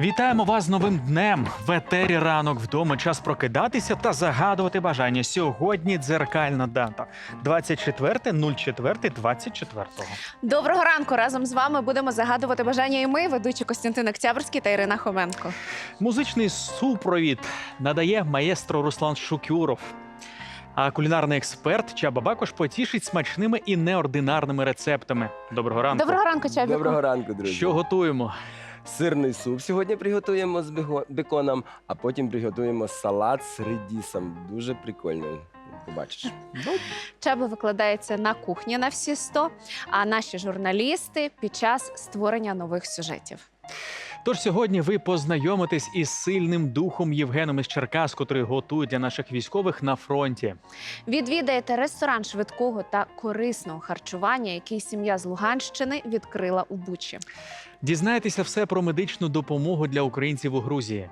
Вітаємо вас з новим днем. В етері ранок вдома. Час прокидатися та загадувати бажання. Сьогодні дзеркальна дата 24.04.24. Доброго ранку! Разом з вами будемо загадувати бажання і ми, ведучі Костянтин Октябрьський та Ірина Хоменко. Музичний супровід надає маестро Руслан Шукюров. А кулінарний експерт Чаба Бакош потішить смачними і неординарними рецептами. Доброго ранку. Доброго ранку, Чабіку. Доброго ранку, друзі. Що готуємо? Сирний суп сьогодні приготуємо з беконом, а потім приготуємо салат з редісом. Дуже прикольний. Побачиш. Чаба викладається на кухні на всі 100, а наші журналісти під час створення нових сюжетів. Тож сьогодні ви познайомитесь із сильним духом Євгеном із Черкас, котрий готує для наших військових на фронті. Відвідаєте ресторан швидкого та корисного харчування, який сім'я з Луганщини відкрила у Бучі. Дізнаєтеся все про медичну допомогу для українців у Грузії.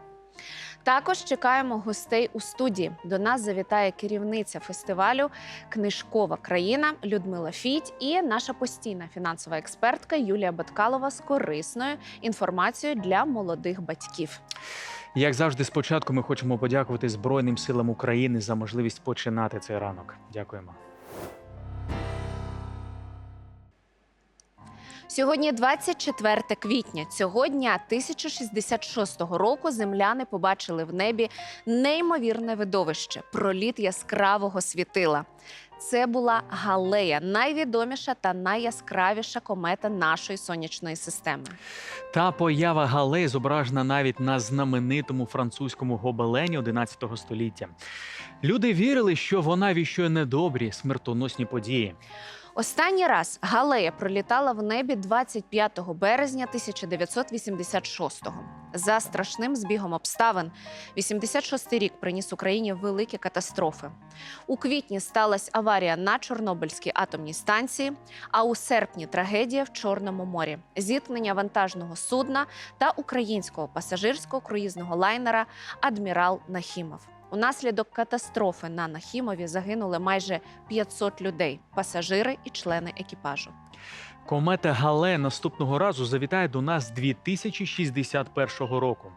Також чекаємо гостей у студії. До нас завітає керівниця фестивалю Книжкова країна Людмила Фіть і наша постійна фінансова експертка Юлія Баткалова з корисною інформацією для молодих батьків. Як завжди, спочатку ми хочемо подякувати Збройним силам України за можливість починати цей ранок. Дякуємо. Сьогодні 24 квітня. Цього дня 1066 року земляни побачили в небі неймовірне видовище проліт яскравого світила. Це була Галея, найвідоміша та найяскравіша комета нашої сонячної системи. Та поява галей зображена навіть на знаменитому французькому гобелені 11 століття. Люди вірили, що вона віщує недобрі смертоносні події. Останній раз Галея пролітала в небі 25 березня 1986-го. За страшним збігом обставин, 86-й рік приніс Україні великі катастрофи. У квітні сталася аварія на Чорнобильській атомній станції, а у серпні трагедія в Чорному морі, зіткнення вантажного судна та українського пасажирського круїзного лайнера Адмірал Нахімов. Унаслідок катастрофи на Нахімові загинули майже 500 людей, пасажири і члени екіпажу. Комета Гале наступного разу завітає до нас 2061 року.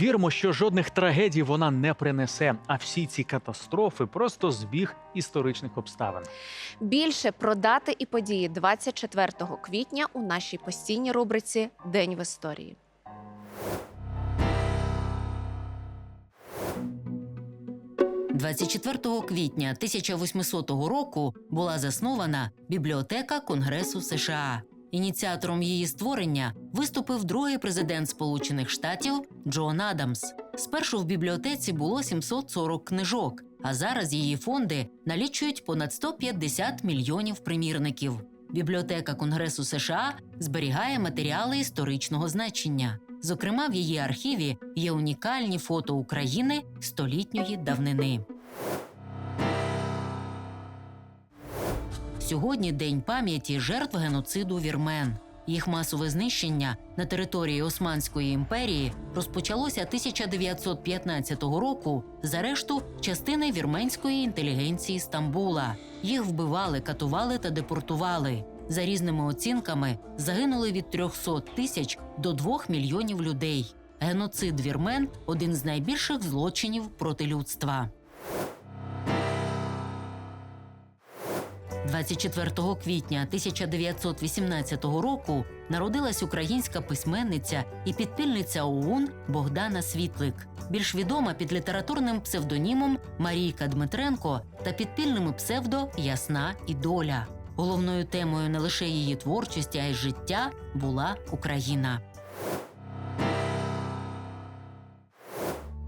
Віримо, що жодних трагедій вона не принесе, а всі ці катастрофи просто збіг історичних обставин. Більше про дати і події 24 квітня у нашій постійній рубриці День в історії. – 24 квітня 1800 року була заснована бібліотека Конгресу США. Ініціатором її створення виступив другий президент Сполучених Штатів Джон Адамс. Спершу в бібліотеці було 740 книжок, а зараз її фонди налічують понад 150 мільйонів примірників. Бібліотека Конгресу США зберігає матеріали історичного значення. Зокрема, в її архіві є унікальні фото України столітньої давнини. Сьогодні день пам'яті жертв геноциду вірмен. Їх масове знищення на території Османської імперії розпочалося 1915 року з арешту частини вірменської інтелігенції Стамбула. Їх вбивали, катували та депортували. За різними оцінками загинули від 300 тисяч до 2 мільйонів людей. Геноцид вірмен один з найбільших злочинів проти людства. 24 квітня 1918 року народилась українська письменниця і підпільниця ОУН Богдана Світлик, більш відома під літературним псевдонімом Марійка Дмитренко та підпільними псевдо Ясна і доля. Головною темою не лише її творчості, а й життя була Україна.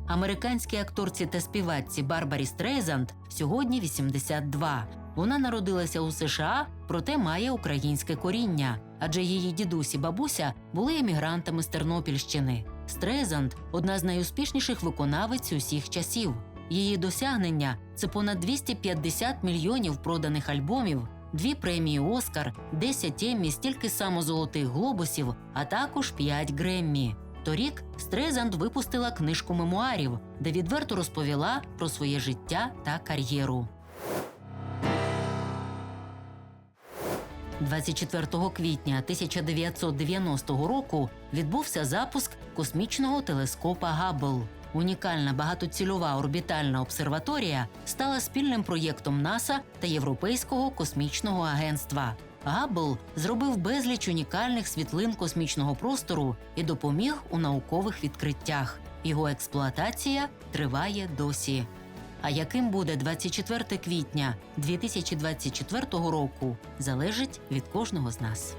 Американській акторці та співачці Барбарі Стрейзанд сьогодні 82. Вона народилася у США, проте має українське коріння, адже її дідусь і бабуся були емігрантами з Тернопільщини. Стрейзанд одна з найуспішніших виконавиць усіх часів. Її досягнення це понад 250 мільйонів проданих альбомів, дві премії Оскар, 10 Еммі, стільки само золотих глобусів, а також 5 Греммі. Торік Стрейзанд випустила книжку мемуарів, де відверто розповіла про своє життя та кар'єру. 24 квітня 1990 року відбувся запуск космічного телескопа Габбл. Унікальна багатоцільова орбітальна обсерваторія стала спільним проєктом НАСА та Європейського космічного агентства. Габбл зробив безліч унікальних світлин космічного простору і допоміг у наукових відкриттях. Його експлуатація триває досі. А яким буде 24 квітня 2024 року, залежить від кожного з нас.